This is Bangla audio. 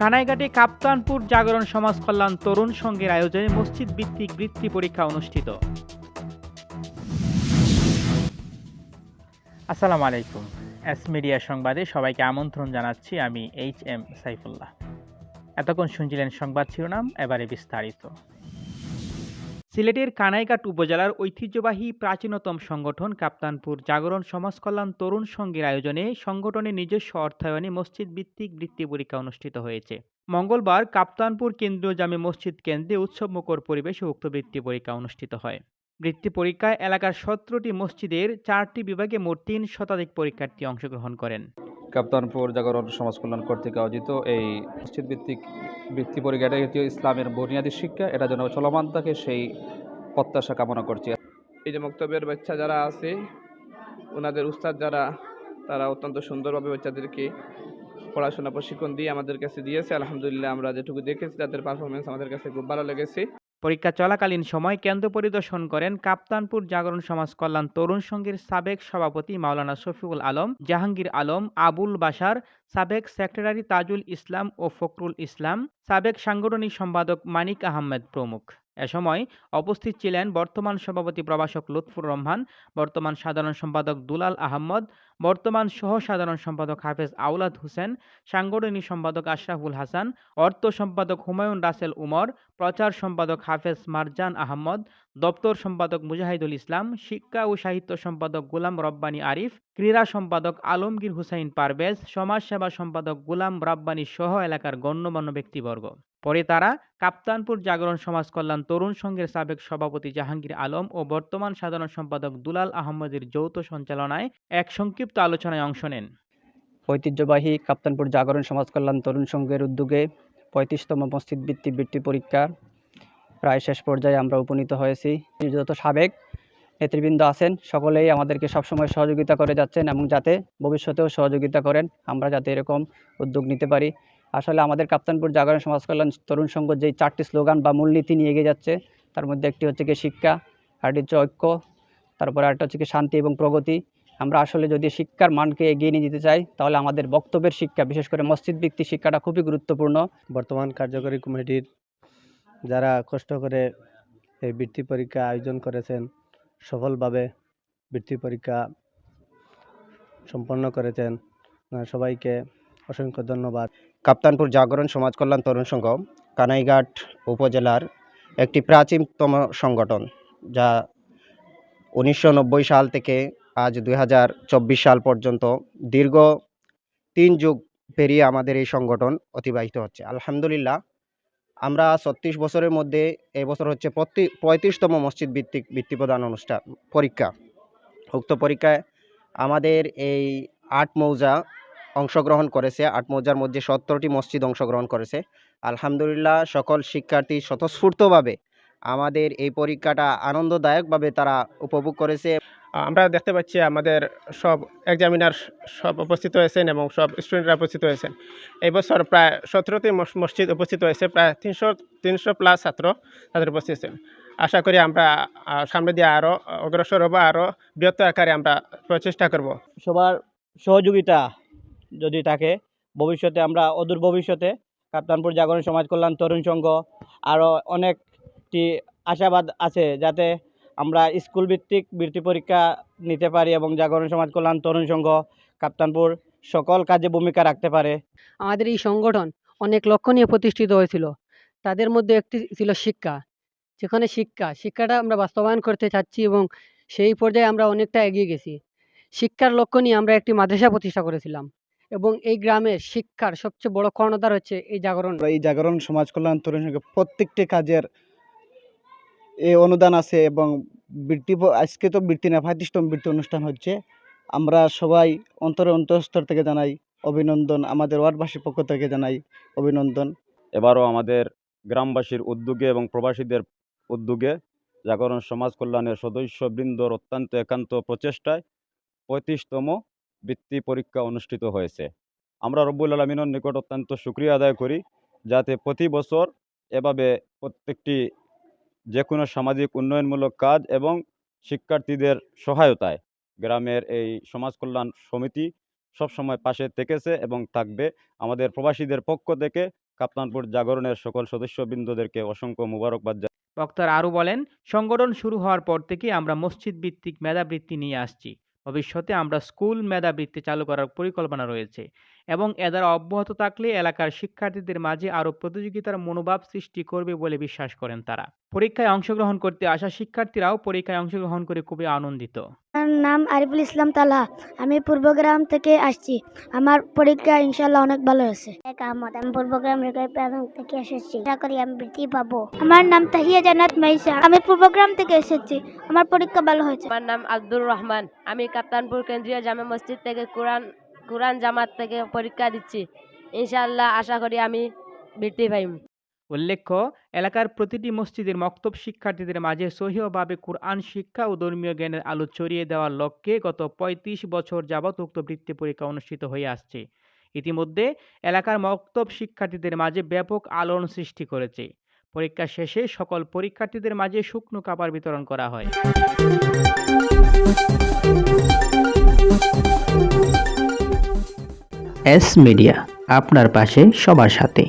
কানাইঘাটে কাপ্তানপুর জাগরণ সমাজ কল্যাণ তরুণ সংঘের আয়োজনে মসজিদ ভিত্তিক বৃত্তি পরীক্ষা অনুষ্ঠিত। আসসালামু আলাইকুম। এস মিডিয়া সংবাদে সবাইকে আমন্ত্রণ জানাচ্ছি আমি এইচ এম সাইফুল্লাহ। এতক্ষণ শুনছিলেন সংবাদ শিরোনাম, এবারে বিস্তারিত। সিলেটের কানাইঘাট উপজেলার ঐতিহ্যবাহী প্রাচীনতম সংগঠন কাপ্তানপুর জাগরণ সমাজ কল্যাণ তরুণ সংঘের আয়োজনে সংগঠনের নিজস্ব অর্থায়নে মসজিদ ভিত্তিক বৃত্তি পরীক্ষা অনুষ্ঠিত হয়েছে। মঙ্গলবার কাপ্তানপুর কেন্দ্রীয় জামে মসজিদ কেন্দ্রে উৎসবমুখর পরিবেশে উক্ত বৃত্তি পরীক্ষা অনুষ্ঠিত হয়। বৃত্তি পরীক্ষায় এলাকার সতেরোটি মসজিদের চারটি বিভাগে মোট তিন শতাধিক পরীক্ষার্থী অংশগ্রহণ করেন। কাপ্তানপুর জাগরণ সমাজ কল্যাণ কর্তৃক আয়োজিত এই মসজিদ ভিত্তিক বৃত্তি পরীক্ষা এটা ইসলামের বুনিয়াদী শিক্ষা, এটা যেন চলমান থাকে সেই প্রত্যাশা কামনা করছি। এই যে মক্তব্যের বাচ্চা যারা আছে, ওনাদের উস্তাদ যারা, তারা অত্যন্ত সুন্দরভাবে বাচ্চাদেরকে পড়াশোনা প্রশিক্ষণ দিয়ে আমাদের কাছে দিয়েছে। আলহামদুলিল্লাহ আমরা যেটুকু দেখেছি, তাদের পারফরমেন্স আমাদের কাছে খুব ভালো লেগেছে। পরীক্ষা চলাকালীন সময় কেন্দ্র পরিদর্শন করেন কাপ্তানপুর জাগরণ সমাজ কল্যাণ তরুণ সংঘের সাবেক সভাপতি মাওলানা শফিকুল আলম, জাহাঙ্গীর আলম, আবুল বাসার সাবেক সেক্রেটারি তাজুল ইসলাম ও ফখরুল ইসলাম, সাবেক সাংগঠনিক সম্পাদক মানিক আহমেদ প্রমুখ। এ সময় উপস্থিত ছিলেন বর্তমান সভাপতি প্রভাষক লুৎফুর রহমান, বর্তমান সাধারণ সম্পাদক দুলাল আহমদ, বর্তমান সহ সাধারণ সম্পাদক হাফেজ আউলাদ হোসেন, সাংগঠনিক সম্পাদক আশরাফুল হাসান, অর্থ সম্পাদক হুমায়ুন রাসেল উমর, প্রচার সম্পাদক হাফেজ মারজান আহমদ, দপ্তর সম্পাদক মুজাহিদুল ইসলাম, শিক্ষা ও সাহিত্য সম্পাদক গোলাম রব্বানী আরিফ, ক্রীড়া সম্পাদক আলমগীর হুসাইন পারভেজ, সমাজসেবা সম্পাদক গোলাম রাব্বানী সহ এলাকার গণ্যমান্য ব্যক্তিবর্গ। পরে তারা কাপ্তানপুর জাগরণ সমাজ কল্যাণ তরুণ সংঘের সাবেক সভাপতি জাহাঙ্গীর আলম ও বর্তমান সাধারণ সম্পাদক দুলাল আহমদের যৌথ সঞ্চালনায় এক সংক্ষিপ্ত আলোচনায় অংশ নেন। ঐতিহ্যবাহী কাপ্তানপুর জাগরণ সমাজ কল্যাণ তরুণ সংঘের উদ্যোগে পঁয়ত্রিশতম মসজিদ বৃত্তি বৃত্তি পরীক্ষা প্রায় শেষ পর্যায়ে আমরা উপনীত হয়েছি। যত সাবেক নেতৃবৃন্দ আছেন, সকলেই আমাদেরকে সবসময় সহযোগিতা করে যাচ্ছেন এবং যাতে ভবিষ্যতেও সহযোগিতা করেন, আমরা যাতে এরকম উদ্যোগ নিতে পারি। আসলে আমাদের কাপ্তানপুর জাগরণ সমাজ কল্যাণ তরুণ সংঘ যেই চারটি স্লোগান বা মূলনীতি নিয়ে এগিয়ে যাচ্ছে, তার মধ্যে একটি হচ্ছে কি শিক্ষা আরেকটি হচ্ছে ঐক্য, তারপরে আরেকটা হচ্ছে কি শান্তি এবং প্রগতি। আমরা আসলে যদি শিক্ষার মানকে এগিয়ে নিয়ে যেতে চাই, তাহলে আমাদের বক্তব্যের শিক্ষা, বিশেষ করে মসজিদ ভিত্তিক শিক্ষাটা খুবই গুরুত্বপূর্ণ। বর্তমান কার্যকরী কমিটির যারা কষ্ট করে এই বৃত্তি পরীক্ষা আয়োজন করেছেন, সফলভাবে বৃত্তি পরীক্ষা সম্পন্ন করেছেন সবাইকে অসংখ্য ধন্যবাদ। কাপ্তানপুর জাগরণ সমাজ কল্যাণ তরুণ সংঘ, কানাইঘাট উপজেলার একটি প্রাচীনতম সংগঠন, যা উনিশশো নব্বই সাল থেকে আজ দু হাজার চব্বিশ সাল পর্যন্ত দীর্ঘ তিন যুগ পেরিয়ে আমাদের এই সংগঠন অতিবাহিত হচ্ছে। আলহামদুলিল্লাহ, আমরা ছত্রিশ বছরের মধ্যে এই বছর হচ্ছে প্রতি, পঁয়ত্রিশতম মসজিদ ভিত্তিক বৃত্তি প্রদান অনুষ্ঠান, পরীক্ষা। উক্ত পরীক্ষায় আমাদের এই আট মৌজা অংশগ্রহণ করেছে। আট মৌজার মধ্যে সত্তরটি মসজিদ অংশগ্রহণ করেছে। আলহামদুলিল্লাহ সকল শিক্ষার্থী স্বতঃস্ফূর্তভাবে আমাদের এই পরীক্ষাটা আনন্দদায়কভাবে তারা উপভোগ করেছে। আমরা দেখতে পাচ্ছি আমাদের সব এক্সামিনার সব উপস্থিত হয়েছেন এবং সব স্টুডেন্টরা উপস্থিত হয়েছেন। এই বছর প্রায় সতেরোটি মসজিদ উপস্থিত হয়েছে প্রায় তিনশো তিনশো প্লাস ছাত্র তাদের উপস্থিত হয়েছেন। আশা করি আমরা সামনে দিয়ে আরও অগ্রসর হব আরও বৃহত্তর আকারে আমরা প্রচেষ্টা করব। সবার সহযোগিতা যদি থাকে, ভবিষ্যতে আমরা অদূর ভবিষ্যতে কাপ্তানপুর জাগরণ সমাজ কল্যাণ তরুণ সংঘ আরও অনেকটি আশাবাদ আছে যাতে আমরা স্কুল ভিত্তিক বৃত্তি পরীক্ষা নিতে পারি এবং জাগরণ সমাজ কল্যাণ তরুণ সংঘ কাপ্তানপুর সকল কাজে ভূমিকা রাখতে পারে। আমাদের এই সংগঠন অনেক লক্ষ্য নিয়ে প্রতিষ্ঠিত হয়েছিল। তাদের মধ্যে একটি ছিল শিক্ষা। যেখানে শিক্ষা, শিক্ষাটা আমরা বাস্তবায়ন করতে চাচ্ছি এবং সেই পর্যায়ে আমরা অনেকটা এগিয়ে গেছি। শিক্ষার লক্ষ্য নিয়ে আমরা একটি মাদ্রাসা প্রতিষ্ঠা করেছিলাম। এবং এই গ্রামের শিক্ষার সবচেয়ে বড় কর্ণধার হচ্ছে এই জাগরণ। এই জাগরণ সমাজ কল্যাণ তরুণ সংঘে প্রত্যেকটি কাজের এই অনুদান আছে এবং বৃত্তি আজকে তো বৃত্তি না পঁয়ত্রিশতম বৃত্তি অনুষ্ঠান হচ্ছে। আমরা সবাই অন্তরে অন্তঃস্তর থেকে জানাই অভিনন্দন আমাদের ওয়ার্ডবাসীর পক্ষ থেকে জানাই অভিনন্দন। এবারও আমাদের গ্রামবাসীর উদ্যোগে এবং প্রবাসীদের উদ্যোগে জাগরণ সমাজ কল্যাণের সদস্যবৃন্দর অত্যন্ত একান্ত প্রচেষ্টায় পঁয়ত্রিশতম বৃত্তি পরীক্ষা অনুষ্ঠিত হয়েছে আমরা রব্বুল আলমিনের নিকট অত্যন্ত সুক্রিয়া আদায় করি যাতে প্রতি বছর এভাবে প্রত্যেকটি যে কোনো সামাজিক উন্নয়নমূলক কাজ এবং শিক্ষার্থীদের সহায়তায় গ্রামের এই সমাজ কল্যাণ সমিতি সবসময় পাশে থেকেছে এবং থাকবে আমাদের প্রবাসীদের পক্ষ থেকে কাপ্তানপুর জাগরণের সকল সদস্যবৃন্দদেরকে অসংখ্য মুবারকবাদ। বক্তারা আরও বলেন, সংগঠন শুরু হওয়ার পর থেকে আমরা মসজিদ ভিত্তিক মেধাবৃত্তি নিয়ে আসছি ভবিষ্যতে আমরা স্কুল মেধাবৃত্তি চালু করার পরিকল্পনা রয়েছে। এবং এ দ্বারা অব্যাহত থাকলে এলাকার শিক্ষার্থীদের মাঝে আরও প্রতিযোগিতার মনোভাব সৃষ্টি করবে বলে বিশ্বাস করেন তারা। পরীক্ষায় অংশগ্রহণ করতে আসা শিক্ষার্থীরাও পরীক্ষায় অংশগ্রহণ করে খুবই আনন্দিত। আমার নাম আরিফুল ইসলাম তালা। আমি পূর্বগ্রাম থেকে আসছি। আমার পরীক্ষা ইনশাল্লাহ অনেক ভালো হয়েছে। আহমদ আমি পূর্বগ্রাম প্রাথমিক থেকে এসেছি। আশা করি আমি বৃত্তি পাবো। আমার নাম তাহিয়া জান্নাত মাইসা আমি পূর্বগ্রাম থেকে এসেছি। আমার পরীক্ষা ভালো হয়েছে। আমার নাম আব্দুর রহমান। আমি কাপ্তানপুর কেন্দ্রীয় জামে মসজিদ থেকে কোরআন কোরআন জামাত থেকে পরীক্ষা দিচ্ছি। ইনশাআল্লাহ, আশা করি আমি বৃত্তি পাইম। উল্লেখ্য, এলাকার প্রতিটি মসজিদের মক্তব শিক্ষার্থীদের মাঝে সহিভাবে কোরআন শিক্ষা ও ধর্মীয় জ্ঞানের আলো ছড়িয়ে দেওয়ার লক্ষ্যে গত পঁয়ত্রিশ বছর যাবৎ উক্ত বৃত্তি পরীক্ষা অনুষ্ঠিত হয়ে আসছে। ইতিমধ্যে এলাকার মক্তব শিক্ষার্থীদের মাঝে ব্যাপক আলোড়ন সৃষ্টি করেছে। পরীক্ষা শেষে সকল পরীক্ষার্থীদের মাঝে শুকনো কাপড় বিতরণ করা হয়। এস মিডিয়া আপনার পাশে সবার সাথে।